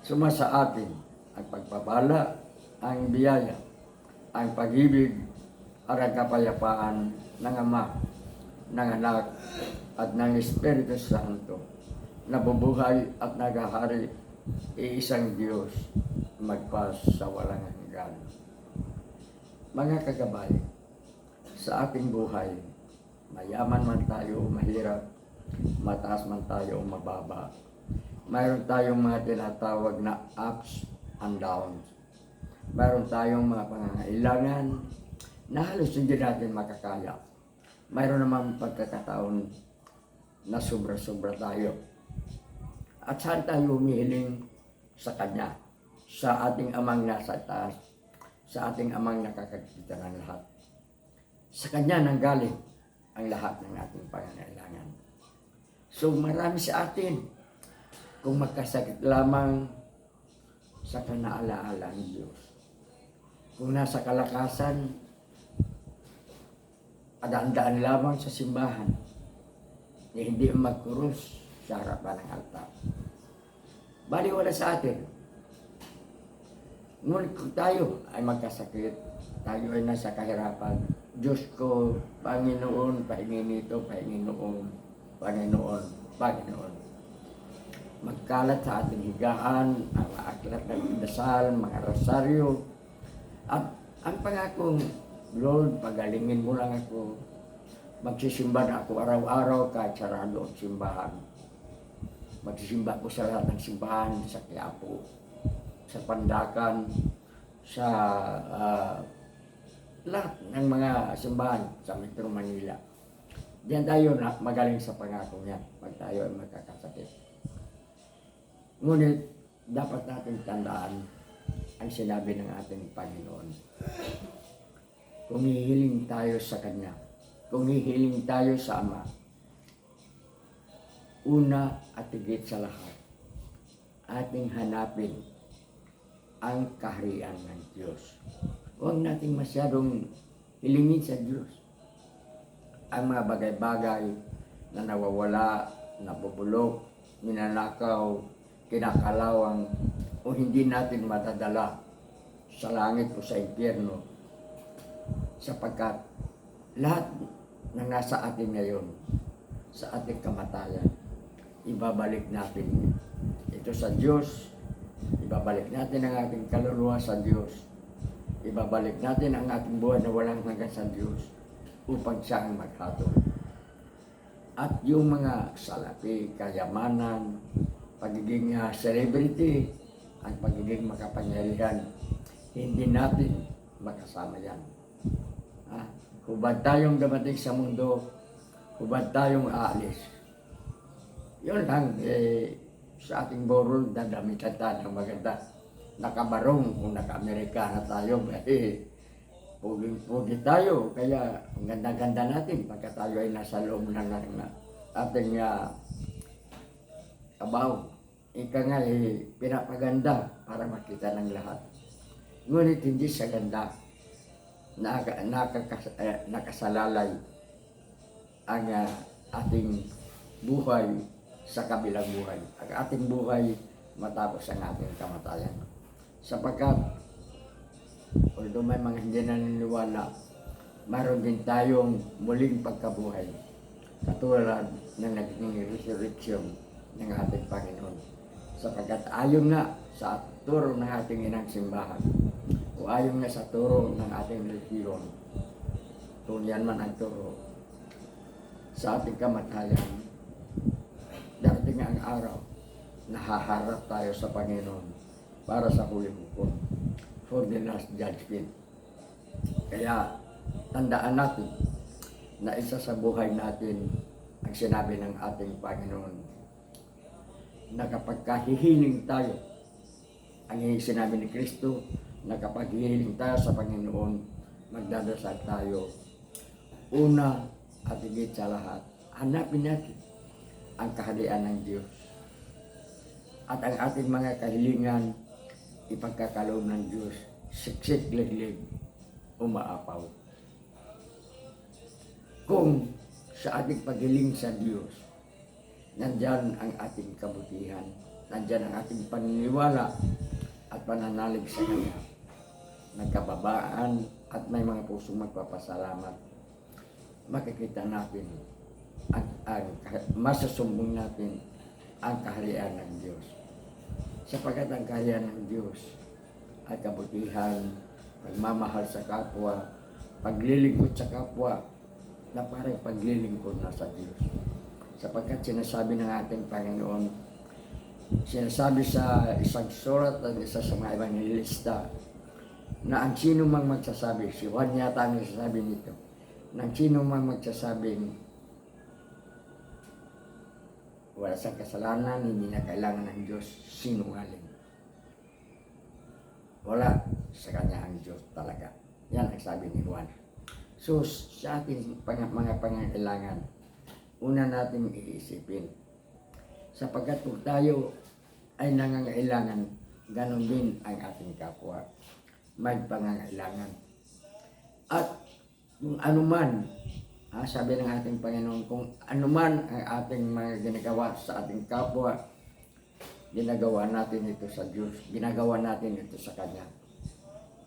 Suma sa atin ang pagpapala, ang biyaya, ang pag-ibig, at ang kapayapaan ng Ama, ng Anak, at ng Espiritu Santo, na bubuhay at nagahari iisang Diyos magpas sa walang hanggan. Mga kagabay, sa ating buhay, mayaman man tayo o mahirap, mataas man tayo o mababa, mayroon tayong mga tinatawag na ups and downs. Mayroon tayong mga pangangailangan na halos hindi natin makakaya. Mayroon naman pagkakataon na sobra-sobra tayo. At saan tayo humihiling sa Kanya? Sa ating amang nasa taas, sa ating amang nakakakita ng lahat. Sa Kanya nanggaling ang lahat ng ating pangangailangan. So marami sa atin, kung magkasakit lamang sa kanaalaala ng Diyos. Kung nasa kalakasan, adaan-daan lamang sa simbahan, na hindi magkurus sa harapan ng altar. Bali wala sa atin. Ngunit kung tayo ay magkasakit, tayo ay nasa kahirapan, Diyos ko, Panginoon, pahingin nito, pahingin noon, Panginoon, Panginoon. Magkalat sa ating higaan, ang aklat ng dasal, mga rosaryo, at ang pangakong, Lord, pagalingin mo lang ako, magsisimba na ako araw-araw kahit sarado ang simbahan. Magsisimba ko sa lahat ng simbahan, sa Quiapo, sa Pandakan, sa ah, lahat ng mga simbahan sa Metro Manila. Diyan tayo na magaling sa pangako niya pag tayo ay magkakasakit. Ngunit dapat natin tandaan ang sinabi ng ating Panginoon. Kung hihiling tayo sa Kanya, kung hihiling tayo sa Ama, una at higit sa lahat, ating hanapin ang kaharian ng Diyos. Huwag nating masyadong hilingin sa Diyos ang mga bagay-bagay na nawawala, nabubulok, ninanakaw, kinakalawang o hindi natin matadala sa langit o sa impyerno sapagkat lahat na nasa atin ngayon sa ating kamatayan ibabalik natin. Ito sa Diyos ibabalik natin ang ating kaluluwa sa Diyos. Ibabalik natin ang ating buhay na walang hanggan sa Diyos upang siya ang maghatol. At yung mga salapi, kayamanan, pagiging ah, celebrity, ang pagiging makapangyarihan, hindi natin makasama yan. Ah, hubad tayong dumating sa mundo, hubad tayong aalis. Yun lang, eh, sa ating borol, dadamitan tayo ng maganda. Nakabarong kung naka-Amerikana tayo, eh, pugi-pugi tayo. Kaya ang ganda-ganda natin pagka tayo ay nasa loob na ng ating uh, kabaw. Ika nga eh, pinapaganda para makita ng lahat. Ngunit hindi sa ganda naka, nakakas, eh, nakasalalay ang ah, ating buhay sa kabilang buhay. Ang ating buhay matapos ang ating kamatayan. Sapagkat although may mga hindi naniniwala, mayroon din tayong muling pagkabuhay. Katulad ng naging resurrection ng ating Panginoon. Sapagkat ayon nga sa turo ng ating inang simbahan, o ayon nga sa turo ng ating religiyon, kung man ang turo, sa ating kamatayan, darating ang araw, nahaharap tayo sa Panginoon para sa huling hukom for the last judgment. Kaya tandaan natin na isa sa buhay natin ang sinabi ng ating Panginoon na kapag kahihiling tayo Ang sinabi ni Kristo na kapag hihiling tayo sa Panginoon, magdadasal tayo. Una at higit sa lahat, hanapin natin ang kaharian ng Diyos. At ang ating mga kahilingan, ipagkakaloob ng Diyos, siksik liglig, umaapaw. Kung sa ating paghiling sa Diyos, nandyan ang ating kabutihan, nandyan ang ating paniniwala at pananalig sa Kanya. Nagkababaan at may mga pusong magpapasalamat. Makikita natin ang, ang masasumbong natin ang kaharian ng Diyos. Sapagkat ang kaharian ng Diyos ay kabutihan, pagmamahal sa kapwa, paglilingkod sa kapwa, na parang paglilingkod na sa Diyos. Sapagkat sinasabi ng ating Panginoon, sinasabi sa isang surat at isa sa mga evangelista, na ang sino mang magsasabi, si Juan yata ang nagsasabi nito, na ang sino mang magsasabing wala sa kasalanan, hindi na kailangan ng Diyos, sinungaling. Wala sa kanya ang Diyos talaga. Yan ang sabi ni Juan. So, sa ating mga pangangailangan, una natin iisipin. Sapagkat kung tayo ay nangangailangan, ganon din ang ating kapwa. May pangangailangan. At kung anuman, ah, sabi ng ating Panginoon, kung anuman ang ating mga ginagawa sa ating kapwa, ginagawa natin ito sa Diyos, ginagawa natin ito sa Kanya.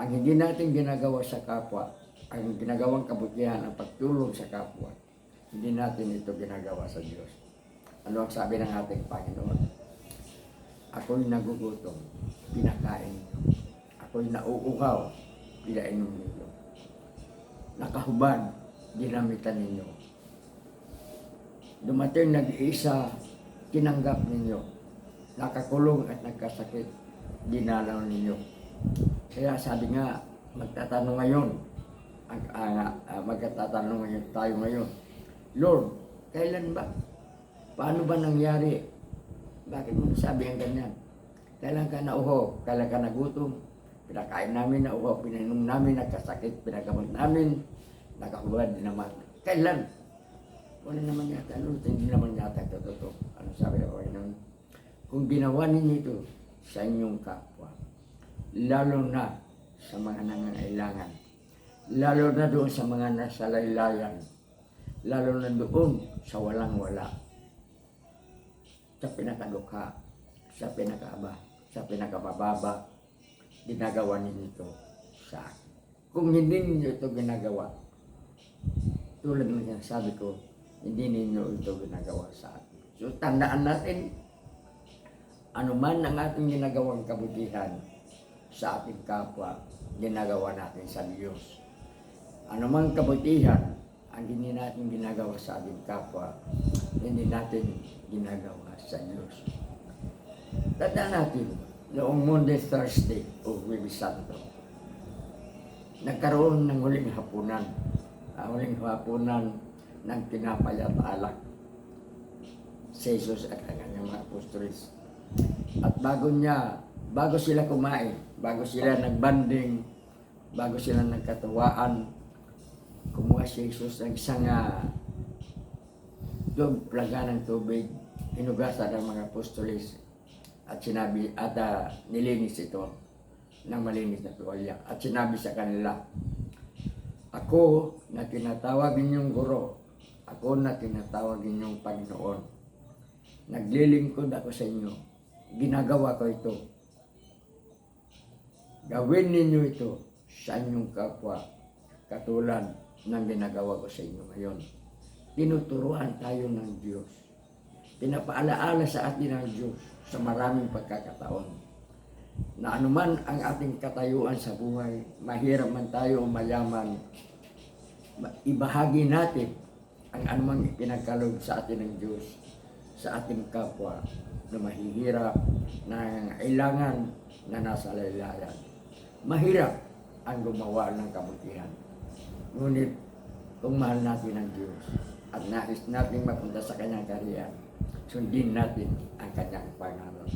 Ang hindi natin ginagawa sa kapwa, ang ginagawang kabutihan, ang pagtulong sa kapwa, hindi natin ito ginagawa sa Diyos. Ano ang sabi ng ating Panginoon? Ako'y nagugutom, pinakain niyo. Ako'y nauuhaw, pinainom ninyo. Nakahubad, ginamitan ninyo. Dumating nag-iisa, tinanggap ninyo. Nakakulong at nagkasakit, dinalaw ninyo. Kaya sabi nga, magtatanong ngayon, ang, ang, ah, magtatanong ngayon tayo ngayon, Lord, kailan ba? Paano ba nangyari? Bakit mo nasabi ang ganyan? Kailan ka nauho? Kailan ka nagutom? Pinakain namin na uho, pinainom namin, nagkasakit, pinagamot namin, nakahubad din naman. Kailan? Wala naman yata, Lord, hindi naman yata totoo. Ano sabi ng Panginoon? Kung ginawa ninyo ito sa inyong kapwa, lalo na sa mga nangangailangan, lalo na doon sa mga nasa laylayan, lalo na doon sa walang-wala, sa pinakadukha, sa pinakaaba, sa pinakabababa, ginagawa ninyo sa. Kung hindi ninyo ito ginagawa, tulad ng sabi ko, hindi ninyo ito ginagawa sa akin. So tandaan natin, anuman ang ating ginagawang kabutihan sa ating kapwa, ginagawa natin sa Diyos. Anumang kabutihan ang hindi natin ginagawa sa ating kapwa, hindi natin ginagawa sa Diyos. Tandaan natin, noong Monday, Thursday, o Huwebes Santo, nagkaroon ng huling hapunan. Ang huling hapunan ng tinapay at alak si Jesus at ang kanyang mga apostolis. At bago niya, bago sila kumain, bago sila nagbanding, bago sila nagkatuwaan, kumuha si Jesus ng isang uh, plaga ng tubig, hinugasan ng mga apostolis at sinabi, at ah, nilinis ito ng malinis na tuwalya. At sinabi sa kanila, Ako na tinatawag ninyong guro, ako na tinatawag ninyong Panginoon. Naglilingkod ako sa inyo. Ginagawa ko ito. Gawin ninyo ito sa inyong kapwa katulad ng ginagawa ko sa inyo ngayon. Tinuturuan tayo ng Diyos. Pinapaalaala sa atin ng Diyos sa maraming pagkakataon na anuman ang ating katayuan sa buhay, mahirap man tayo o mayaman, ma- ibahagi natin ang anumang ipinagkaloob sa atin ng Diyos sa ating kapwa na mahihirap, na kailangan na nasa laylayan. Mahirap ang gumawa ng kabutihan. Ngunit kung mahal natin ang Diyos at nais natin mapunta sa kanyang kariyan, sundin natin ang kanyang pangalan.